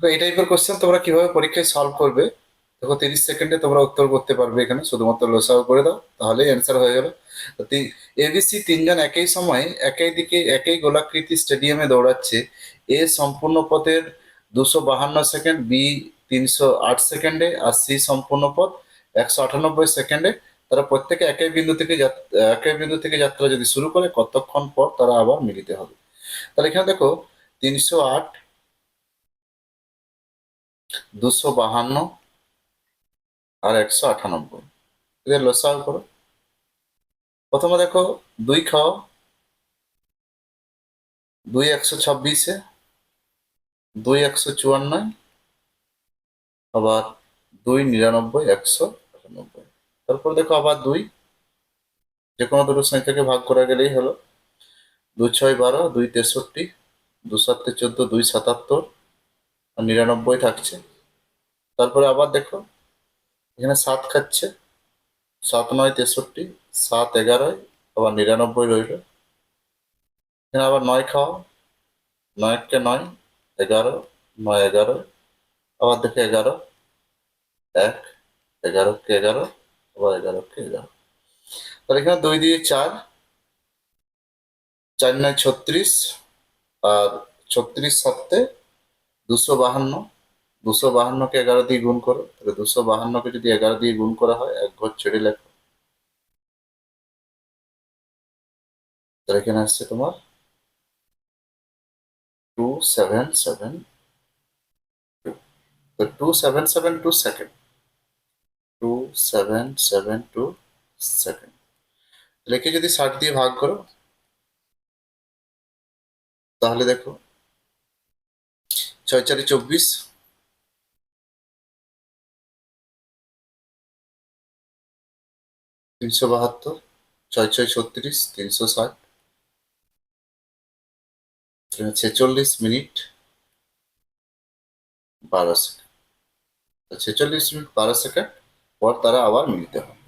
তো এই টাইপের কোশ্চেন তোমরা কীভাবে পরীক্ষায় সলভ করবে? দেখো, তিরিশ সেকেন্ডে তোমরা উত্তর করতে পারবে এখানে। শুধুমাত্র লোসাও করে দাও, তাহলেই অ্যান্সার হয়ে গেল এবিসি তিনজন একই সময়ে, একই দিকে, একই গোলাকৃতি স্টেডিয়ামে দৌড়াচ্ছে। এ সম্পূর্ণ পথের দুশো বাহান্ন সেকেন্ড বি তিনশো আট সেকেন্ডে আর সি সম্পূর্ণ পথ একশো আটানব্বই সেকেন্ডে তারা প্রত্যেকে একই বিন্দু থেকে একই বিন্দু থেকে যাত্রা যদি শুরু করে, কতক্ষণ পর তারা আবার মিলিত হবে? তাহলে এখানে দেখো, তিনশো আট দুশো বাহান্ন আর একশো আটানব্বই। এদের লসাও করো প্রথমে দেখো, দুই খাও, দুই একশো ছাব্বিশে, দুই একশো চুয়ান্ন আবার দুই নিরানব্বই, একশো আটানব্বই। তারপর দেখো আবার দুই। যে কোনো দুটো সংখ্যাকে ভাগ করা গেলেই হলো। দুই ছয় বারো, দুই তেষট্টি দু সাতে চোদ্দ, দুই সাতাত্তর নিরানব্বই থাকছে। তারপরে আবার দেখো, এখানে সাত খাচ্ছে। সাত নয় তেষট্টি, সাত এগারোয়, আবার নিরানব্বই রইল। এখানে আবার নয় খাওয়া নয়কে নয়, এগারো নয় এগারো, আবার দেখো এগারো। এক, এগারোকে এগারো, আবার এগারোকে এগারো। তাহলে এখানে দুই দিয়ে চার চার নয় ছত্রিশ, আর ছত্রিশ সাতে দুশো বাহান্ন, দুশো বাহান্নকে এগারো দিয়ে গুণ করো। তাহলে দুশো বাহান্নকে যদি এগারো দিয়ে গুণ করা হয়, এক ঘর ছেড়ে লেখো। তাহলে এখানে আসছে তোমার টু সেভেন সেভেন তো two seven seven two second two seven seven two second লিখে যদি ষাট দিয়ে ভাগ করো, তাহলে দেখো ছয় চারি চব্বিশ তিনশো বাহাত্তর ছয় ছয় ছত্রিশ, তিনশো ষাট। ছেচল্লিশ মিনিট, বারো সেকেন্ড। ছেচল্লিশ মিনিট, বারো সেকেন্ড, পর তারা আবার মিলিত হয়।